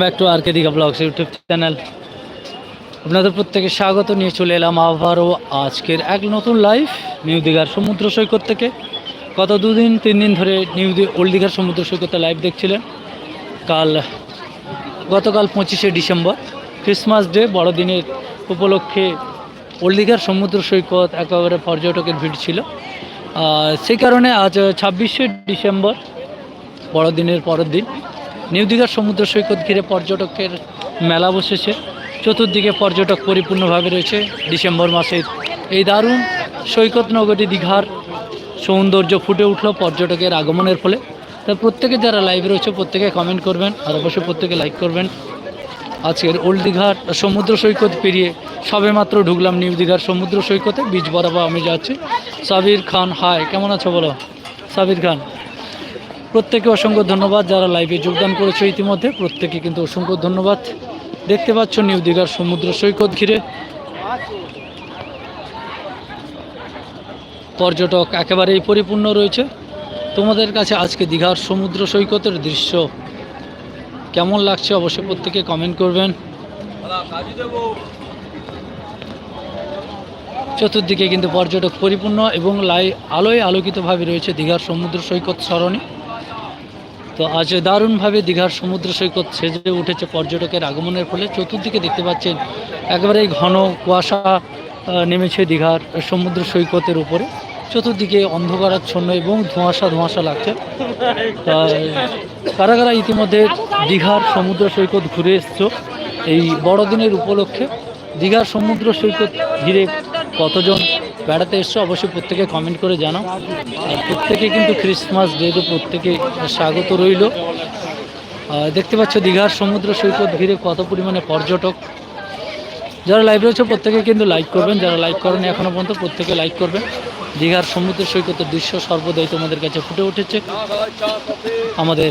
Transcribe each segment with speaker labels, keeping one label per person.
Speaker 1: Back to R K Digha blogs YouTube channel আপনাদের প্রত্যেকে স্বাগত নিয়ে চলে এলাম আবারও আজকের এক নতুন লাইভ নিউ দীঘার সমুদ্র সৈকত থেকে। গত দুদিন, তিন দিন ধরে নিউ ওল্ড দীঘার সমুদ্র সৈকতে লাইভ দেখছিলেন। কাল, গতকাল পঁচিশে ডিসেম্বর ক্রিসমাস ডে বড়দিনের উপলক্ষে ওল্ড দীঘার সমুদ্র সৈকত একেবারে পর্যটকের ভিড় ছিল। সেই কারণে আজ ছাব্বিশে ডিসেম্বর, বড়দিনের পরের দিন। নিউ দীঘার সমুদ্র সৈকত ঘিরে পর্যটকের মেলা বসেছে। চতুর্দিকে পর্যটক পরিপূর্ণভাবে রয়েছে। ডিসেম্বর মাসের এই দারুণ সৈকত নগরী দীঘার সৌন্দর্য ফুটে উঠল পর্যটকের আগমনের ফলে। তা প্রত্যেকে যারা লাইভে রয়েছে, প্রত্যেকে কমেন্ট করবেন আর অবশ্যই প্রত্যেকে লাইক করবেন। আজকের ওল্ড দীঘার সমুদ্র সৈকত পেরিয়ে সবে মাত্র ঢুকলাম নিউ দীঘার সমুদ্র সৈকতে। বীজ বরাবর আমি যাচ্ছি। সাবির খান হাই কেমন আছো বলো? সাবির খান। প্রত্যেকে অসংখ্য ধন্যবাদ যারা লাইভে যোগদান করেছে ইতিমধ্যে। প্রত্যেকে কিন্তু অসংখ্য ধন্যবাদ। দেখতে পাচ্ছ নিউ দীঘার সমুদ্র সৈকত ঘিরে। পর্যটক একেবারেই পরিপূর্ণ রয়েছে। তোমাদের কাছে আজকে দীঘার সমুদ্র সৈকতের দৃশ্য কেমন লাগছে অবশ্যই প্রত্যেকে কমেন্ট করবেন। চতুর্দিকে কিন্তু পর্যটক পরিপূর্ণ এবং লাই আলোয় আলোকিতভাবে রয়েছে দীঘার সমুদ্র সৈকত সরণি। তো আজ দারুণভাবে দীঘার সমুদ্র সৈকত সেজে উঠেছে পর্যটকের আগমনের ফলে। চতুর্দিকে দেখতে পাচ্ছেন একেবারেই ঘন কুয়াশা নেমেছে দীঘার সমুদ্র সৈকতের উপরে। চতুর্দিকে অন্ধকারাচ্ছন্ন এবং ধোঁয়াশা ধোঁয়াশা লাগছে। কারা কারা ইতিমধ্যে দীঘার সমুদ্র সৈকত ঘুরে এসছো এই বড়দিনের উপলক্ষে? দীঘার সমুদ্র সৈকত ঘিরে কতজন বেড়াতে এসছো, অবশ্যই প্রত্যেকে কমেন্ট করে জানাও। প্রত্যেকে কিন্তু ক্রিসমাস ডেতে প্রত্যেকে স্বাগত রইল। দেখতে পাচ্ছ দীঘার সমুদ্র সৈকত ঘিরে কত পরিমাণে পর্যটক। যারা লাইভ রয়েছে, প্রত্যেকে কিন্তু লাইক করবেন। যারা লাইক করেন এখনও পর্যন্ত, প্রত্যেকে লাইক করবেন। দীঘার সমুদ্র সৈকতের দৃশ্য সর্বদাই তোমাদের কাছে ফুটে উঠেছে। আমাদের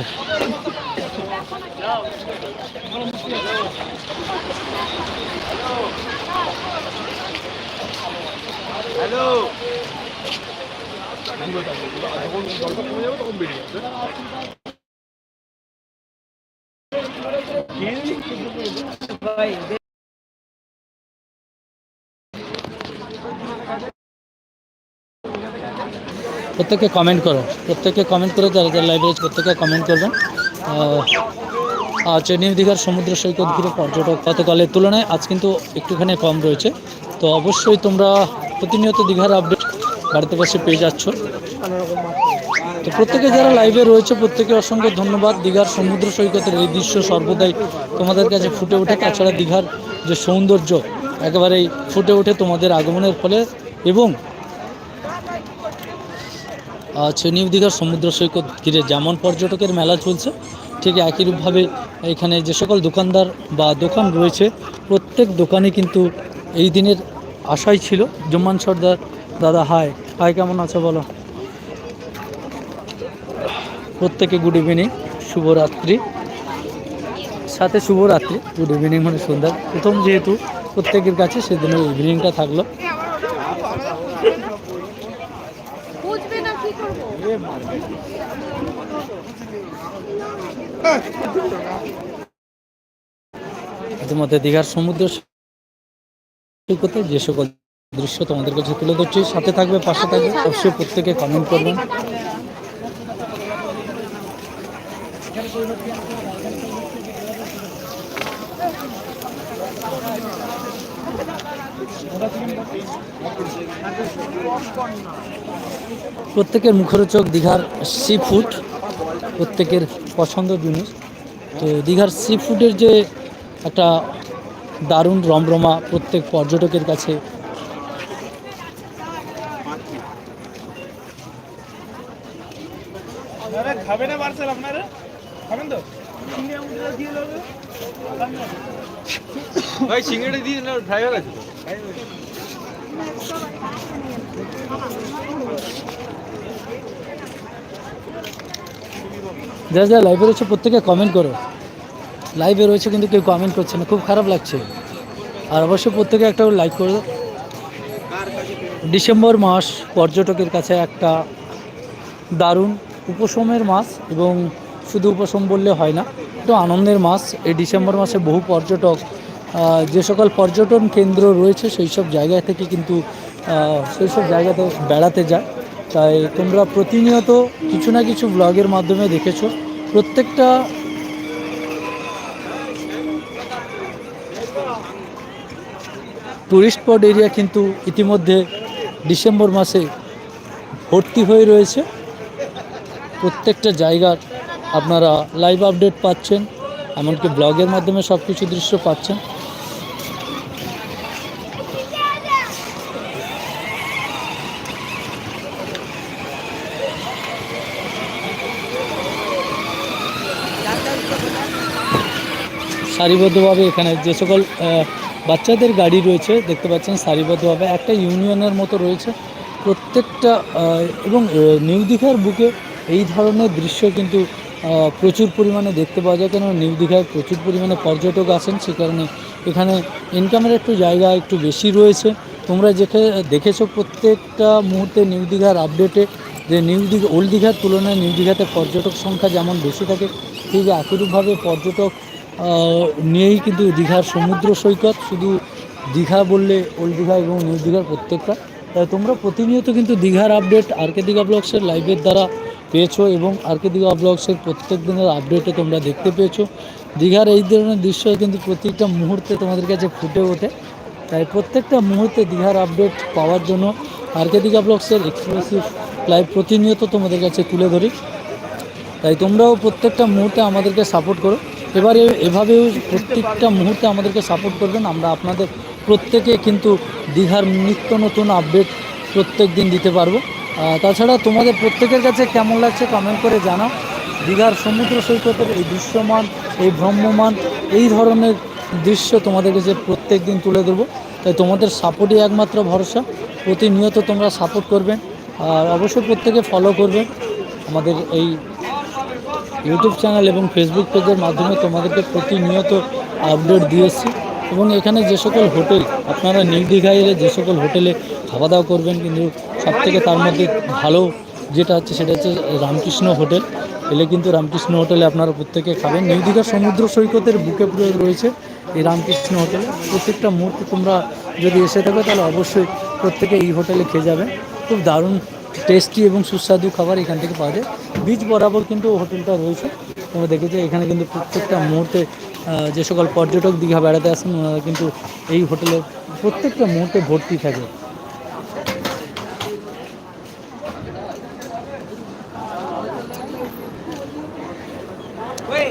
Speaker 1: প্রত্যেকে কমেন্ট করো। প্রত্যেকে কমেন্ট করে যারা যারা লাইভ প্রত্যেকে কমেন্ট করবেন। আজ নিউ দীঘার সমুদ্র সৈকত ঘিরে পর্যটক গতকালের তুলনায় আজ কিন্তু একটুখানি কম রয়েছে। তো অবশ্যই তোমরা প্রতিনিয়ত দীঘার আপডেট বাড়িতে বসে পেয়ে যাচ্ছ। তো প্রত্যেকে যারা লাইভে রয়েছে, প্রত্যেকে অসংখ্য ধন্যবাদ। দীঘার সমুদ্র সৈকতের এই দৃশ্য সর্বদাই তোমাদের কাছে ফুটে ওঠে। তাছাড়া দীঘার যে সৌন্দর্য, একেবারেই ফুটে ওঠে তোমাদের আগমনের ফলে। এবং আজ নিউ দীঘার সমুদ্র সৈকত ঘিরে যেমন পর্যটকের মেলা চলছে, ঠিক একই রূপভাবে এখানে যে সকল দোকানদার বা দোকান রয়েছে, প্রত্যেক দোকানে কিন্তু এই দিনের আশাই ছিল। জুম্মান সর্দার দাদা হাই। হাই কেমন আছো বলো? প্রত্যেকে গুড ইভিনিং শুভরাত্রি। সাথে শুভরাত্রি গুড ইভিনিং মানে সন্ধ্যা। প্রথম যেহেতু প্রত্যেকের কাছে সেদিনের ইভিনিংটা থাকল। ইতিমধ্যে দীঘার সমুদ্র যে সকল দৃশ্য তোমাদের কাছে তুলে ধরছি সাথে থাকবে পাশে থাকবে অবশ্যই প্রত্যেকে কমেন্ট করবেন। প্রত্যেকের মুখরোচক দীঘার সি ফুড প্রত্যেকের পছন্দ জিনিস। তো দীঘার সি ফুডের যে একটা দারুণ রমরমা প্রত্যেক পর্যটকের কাছে।
Speaker 2: ভাই সিঙ্গাড়া দিয়ে না ড্রাইভার আছে
Speaker 1: যারা যারা লাইভে রয়েছে প্রত্যেকে কমেন্ট করো। লাইভে রয়েছে কিন্তু কেউ কমেন্ট করছে না, খুব খারাপ লাগছে। আর অবশ্যই প্রত্যেকে একটা লাইক করে। ডিসেম্বর মাস পর্যটকের কাছে একটা দারুণ উপশমের মাস এবং শুধু উপশম বললে হয় না, একটু আনন্দের মাস। এই ডিসেম্বর মাসে বহু পর্যটক যে সকল পর্যটন কেন্দ্র রয়েছে সেই সব জায়গা থেকে কিন্তু সেই সব জায়গাতে বেড়াতে যায়। তাই তোমরা প্রতিনিয়ত কিছু না কিছু ব্লগের মাধ্যমে দেখেছ। প্রত্যেকটা টুরিস্ট স্পট এরিয়া কিন্তু ইতিমধ্যে ডিসেম্বর মাসে ভর্তি হয়ে রয়েছে। প্রত্যেকটা জায়গার আপনারা লাইভ আপডেট পাচ্ছেন, এমনকি ব্লগের মাধ্যমে সব কিছু দৃশ্য পাচ্ছেন। সারিবদ্ধভাবে এখানে যে সকল বাচ্চাদের গাড়ি রয়েছে, দেখতে পাচ্ছেন সারিবদ্ধভাবে। একটা ইউনিয়নের মতো রয়েছে প্রত্যেকটা এবং নিউ দীঘার বুকে এই ধরনের দৃশ্য কিন্তু প্রচুর পরিমাণে দেখতে পাওয়া যায়। কেন নিউ দীঘায় প্রচুর পরিমাণে পর্যটক আসেন সে কারণে এখানে ইনকামের একটু জায়গা একটু বেশি রয়েছে। তোমরা যেখানে দেখেছ প্রত্যেকটা মুহূর্তে নিউ দীঘার আপডেটে যে নিউ দীঘা ওল্ড দীঘার তুলনায় নিউ দীঘাতে পর্যটক সংখ্যা যেমন বেশি থাকে, ঠিক একইরূপভাবে পর্যটক নিয়েই কিন্তু দীঘার সমুদ্র সৈকত, শুধু দীঘা বললে ওল্ড দীঘা এবং নিউ দীঘার প্রত্যেকটা। তাই তোমরা প্রতিনিয়ত কিন্তু দীঘার আপডেট আর কে দীঘা ব্লগসের লাইভের দ্বারা পেয়েছ এবং আর কে দীঘা ব্লগসের প্রত্যেক দিনের আপডেটে তোমরা দেখতে পেয়েছ। দীঘার এই ধরনের দৃশ্য কিন্তু প্রত্যেকটা মুহূর্তে তোমাদের কাছে ফুটে ওঠে। তাই প্রত্যেকটা মুহূর্তে দীঘার আপডেট পাওয়ার জন্য আর কে দীঘা ব্লগসের এক্সক্লুসিভ লাইভ প্রতিনিয়ত তোমাদের কাছে তুলে ধরি। তাই তোমরাও প্রত্যেকটা মুহূর্তে আমাদেরকে সাপোর্ট করো। এবারে এভাবেও প্রত্যেকটা মুহূর্তে আমাদেরকে সাপোর্ট করবেন। আমরা আপনাদের প্রত্যেকে কিন্তু দীঘার নিত্য নতুন আপডেট প্রত্যেক দিন দিতে পারব। তাছাড়া তোমাদের প্রত্যেকের কাছে কেমন লাগছে কমেন্ট করে জানাও। দীঘার সমুদ্র সৈকতের এই দৃশ্যমান, এই ভ্রম্যমান, এই ধরনের দৃশ্য তোমাদের কাছে প্রত্যেক দিন তুলে ধরবো। তাই তোমাদের সাপোর্টই একমাত্র ভরসা। প্রতিনিয়ত তোমরা সাপোর্ট করবেন। আর অবশ্যই প্রত্যেকে ফলো করবেন। আমাদের এই ইউটিউব চ্যানেল এবং ফেসবুক পেজের মাধ্যমে তোমাদেরকে প্রতিনিয়ত আপডেট দিয়েছি এবং এখানে যে সকল হোটেল, আপনারা নিউ দীঘায় এলে যে সকল হোটেলে খাওয়া দাওয়া করবেন, কিন্তু সবথেকে তার মধ্যে ভালো যেটা হচ্ছে সেটা হচ্ছে রামকৃষ্ণ হোটেল। এলে কিন্তু রামকৃষ্ণ হোটেলে আপনারা প্রত্যেকে খাবেন। নিউ দীঘার সমুদ্র সৈকতের বুকে পুরো রয়েছে এই রামকৃষ্ণ হোটেলে। প্রত্যেকটা মুহূর্তে তোমরা যদি এসে থাকো, তাহলে অবশ্যই প্রত্যেকে এই হোটেলে খেয়ে যাবেন খুব দারুণ টেস্টি এবং সুস্বাদু খাবার এখান থেকে পাওয়া যায়। বিচ বরাবর কিন্তু হোটেলটা রয়েছে। তোমরা দেখেছ, এখানে কিন্তু প্রত্যেকটা মুহূর্তে যে সকল পর্যটক দীঘা বেড়াতে আসেন, ওনারা কিন্তু এই হোটেলে প্রত্যেকটা মুহূর্তে ভর্তি থাকে।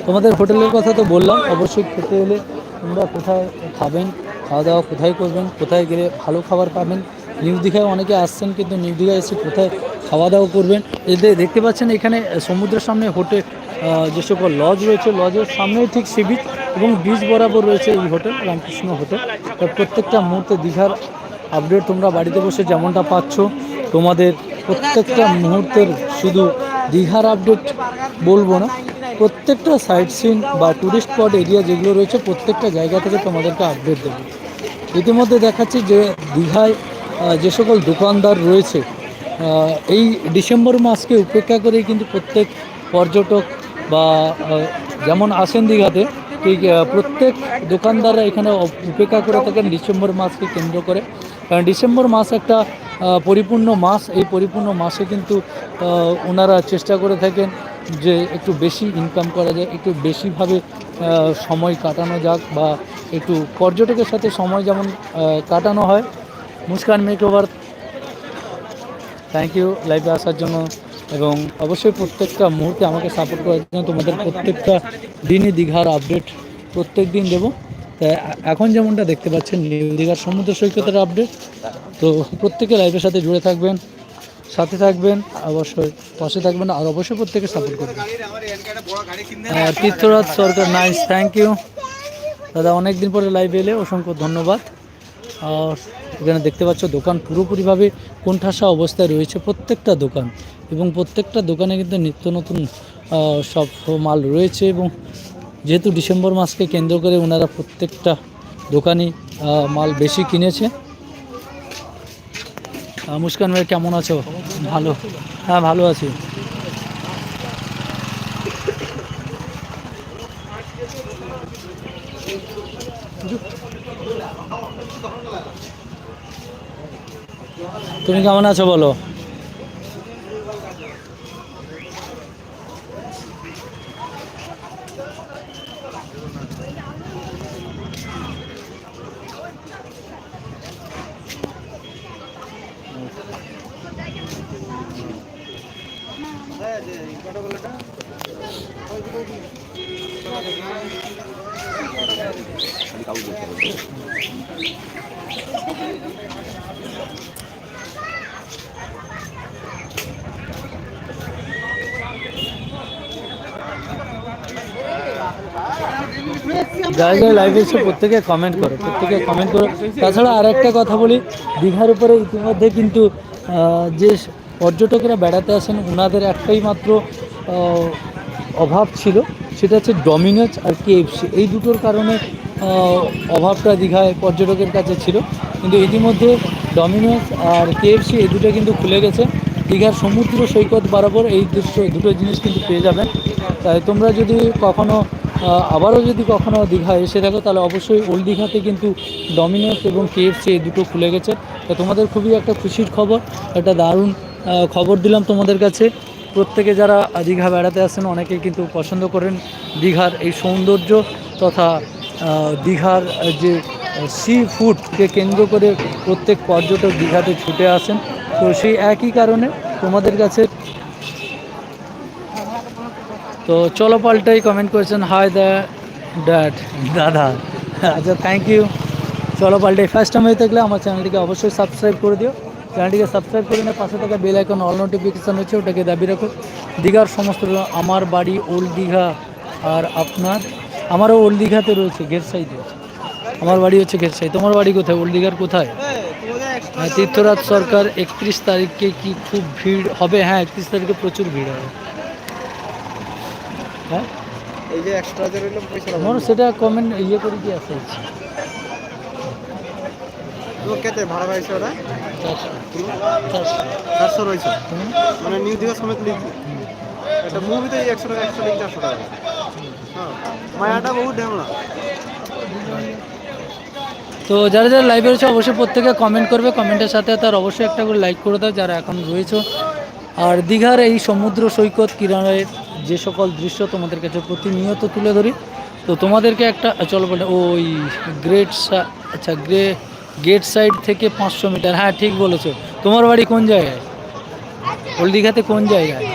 Speaker 1: তোমাদের হোটেলের কথা তো বললাম, অবশ্যই খেতে এলে তোমরা কোথায় খাবেন, খাওয়া দাওয়া কোথায় করবেন, কোথায় গেলে ভালো খাবার পাবেন নিউ দীঘায় অনেকে আসছেন, কিন্তু নিউ দীঘায় এসে কোথায় খাওয়া দাওয়া করবেন? এদের দেখতে পাচ্ছেন এখানে সমুদ্রের সামনে হোটেল যে সকল লজ রয়েছে লজের সামনেই ঠিক সি বিচ এবং বিচ বরাবর রয়েছে এই হোটেল, রামকৃষ্ণ হোটেল। প্রত্যেকটা মুহূর্তে দীঘার আপডেট তোমরা বাড়িতে বসে যেমনটা পাচ্ছ, তোমাদের প্রত্যেকটা মুহূর্তের শুধু দীঘার আপডেট বলব না, প্রত্যেকটা সাইট সিন বা ট্যুরিস্ট স্পট এরিয়া যেগুলো রয়েছে, প্রত্যেকটা জায়গা থেকে তোমাদেরকে আপডেট দেবো। ইতিমধ্যে দেখাচ্ছি যে দীঘায় যে সকল দোকানদার রয়েছে এই ডিসেম্বর মাসকে উপেক্ষা করেই কিন্তু প্রত্যেক পর্যটক বা যেমন আসেন দীঘাতে, ঠিক প্রত্যেক দোকানদাররা এখানে উপেক্ষা করে থাকেন ডিসেম্বর মাসকে কেন্দ্র করে। কারণ ডিসেম্বর মাস একটা পরিপূর্ণ মাস, এই পরিপূর্ণ মাসে কিন্তু ওনারা চেষ্টা করে থাকেন যে একটু বেশি ইনকাম করা যায়, একটু বেশিভাবে সময় কাটানো যাক বা একটু পর্যটকের সাথে সময় যেমন কাটানো হয় Muskan make over thank you লাইভে আসার জন্য। এবং অবশ্যই প্রত্যেকটা মুহূর্তে আমাকে সাপোর্ট করার জন্য তোমাদের প্রত্যেকটা দিনই দীঘার আপডেট প্রত্যেক দিন দেবো। তাই এখন যেমনটা দেখতে পাচ্ছেন নিউ দীঘার সমুদ্র সৈকতের আপডেট তো প্রত্যেকে লাইভের সাথে জুড়ে থাকবেন, সাথে থাকবেন, অবশ্যই পাশে থাকবেন, আর অবশ্যই প্রত্যেকে সাপোর্ট করবেন। আর Tirtharaj Sarkar nice thank you দাদা অনেক দিন পরে লাইভে এলে, অসংখ্য ধন্যবাদ। আর এখানে দেখতে পাচ্ছ দোকান পুরোপুরিভাবে কোণঠাসা অবস্থায় রয়েছে প্রত্যেকটা দোকান এবং প্রত্যেকটা দোকানে কিন্তু নিত্য নতুন সব মাল রয়েছে এবং যেহেতু ডিসেম্বর মাসকে কেন্দ্র করে ওনারা প্রত্যেকটা দোকানে মাল বেশি কিনেছে। মুস্কান ভাই কেমন আছো? ভালো। হ্যাঁ ভালো আছি। তুমি কেমন আছো বলো? যারা যারা লাইভে এসে প্রত্যেকে কমেন্ট করো প্রত্যেকে কমেন্ট করো। তাছাড়া আর একটা কথা বলি দীঘার উপরে ইতিমধ্যে কিন্তু যে পর্যটকেরা বেড়াতে আসেন ওনাদের একটাই মাত্র অভাব ছিল সেটা হচ্ছে ডমিনোজ আর কেএফসি এই দুটোর কারণে অভাবটা দীঘায় পর্যটকের কাছে ছিল। কিন্তু ইতিমধ্যে ডমিনোজ আর কেএফসি এই দুটো কিন্তু খুলে গেছে। দীঘার সমুদ্র সৈকত বরাবর এই দুটো জিনিস কিন্তু পেয়ে যাবেন। তাই তোমরা যদি কখনো আহ, আবারও যদি কখনো দীঘা এসে থাকো, তাহলে অবশ্যই ওল্ড দীঘাতে কিন্তু ডমিনোস এবং কেএফসি এই দুটো খুলে গেছে। তো তোমাদের খুবই একটা খুশির খবর, একটা দারুণ খবর দিলাম তোমাদের কাছে। প্রত্যেকে যারা দীঘা বেড়াতে আসেন অনেকে কিন্তু পছন্দ করেন দীঘার এই সৌন্দর্য তথা দীঘার যে সি ফুডকে কেন্দ্র করে প্রত্যেক পর্যটক দীঘাতে ছুটে আসেন। তো সেই একই কারণে তোমাদের কাছে তো চলো পাল্টাই কমেন্ট করেছেন হাই দ্য ড্যাড দাদা। আচ্ছা থ্যাংক ইউ চলো পাল্টাই। ফার্স্ট টাইম হয়ে থাকলে আমার চ্যানেলটিকে অবশ্যই সাবস্ক্রাইব করে দিও। চ্যানেলটিকে সাবস্ক্রাইব করে নিয়ে পাশে থাকা বেল আইকন অল নোটিফিকেশান হচ্ছে ওটাকে দাবি রাখো। দীঘার সমস্ত আমার বাড়ি ওল্ড দীঘা আর আপনার আমারও ওল্ড দীঘাতে রয়েছে গেরসাইতে আমার বাড়ি হচ্ছে গেরসাই তোমার বাড়ি কোথায়? ওল্ড দীঘার কোথায়? হ্যাঁ তীর্থরাজ সরকার একত্রিশ তারিখে কি খুব ভিড় হবে? হ্যাঁ একত্রিশ তারিখে প্রচুর ভিড় হবে। হ্যাঁ?
Speaker 2: এই যে এক্সট্রা যে রইল পয়সা
Speaker 1: আমার সেটা কমেন্ট ইয়ে করে কি আছে
Speaker 2: তো কেতে ভাড়া পাইছে ওরা?
Speaker 1: চারশো। চারশো।
Speaker 2: চারশো রয়েছে? মানে নিউ দিঘা সমেত লিখছি এটা মুভিতে একশো টাকা একশো লিখ চারশো টাকা। হ্যাঁ। মায়াটা
Speaker 1: তো যারা যারা লাইভে রয়েছে অবশ্যই প্রত্যেকে কমেন্ট করবে। কমেন্টের সাথে তার অবশ্যই একটা করে লাইক করে দাও যারা এখন রয়েছে। আর দীঘার এই সমুদ্র সৈকত কিনারের যে সকল দৃশ্য তোমাদের কাছে প্রতিনিয়ত তুলে ধরি, তো তোমাদেরকে একটা, চলো বলে, ওই গ্রেট আচ্ছা গ্রে গেট সাইড থেকে পাঁচশো মিটার হ্যাঁ ঠিক বলেছ। তোমার বাড়ি কোন জায়গায়? ওল দীঘাতে কোন জায়গায়?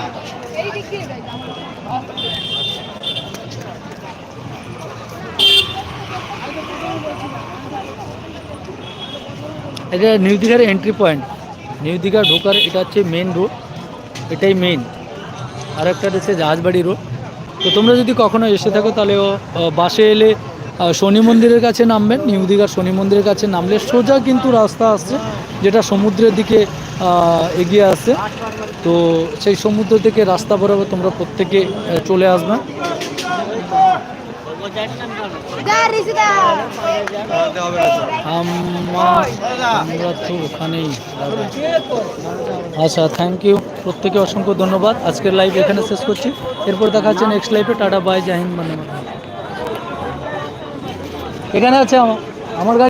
Speaker 1: এটা নিউ দীঘার এন্ট্রি পয়েন্ট নিউ দীঘা ঢোকার, এটা হচ্ছে মেন রোড এটাই মেন আর একটা হচ্ছে জাহাজবাড়ি রোড। তো তোমরা যদি কখনো এসে থাকো, তাহলে বাসে এলে শনি মন্দিরের কাছে নামবেন, নিউ দীঘার শনি মন্দিরের কাছে নামলে সোজা কিন্তু রাস্তা আসছে, যেটা সমুদ্রের দিকে এগিয়ে আসছে। তো সেই সমুদ্র থেকে রাস্তা বরাবর তোমরা প্রত্যেকে চলে আসবে। আমার তো ওখানেই আচ্ছা থ্যাংক ইউ প্রত্যেকে অসংখ্য ধন্যবাদ। আজকের লাইভ এখানে শেষ করছি। এরপর দেখা হচ্ছে নেক্সট লাইভে টাটা বাই জাহিন মানে এখানে আছে আমার গাড়ি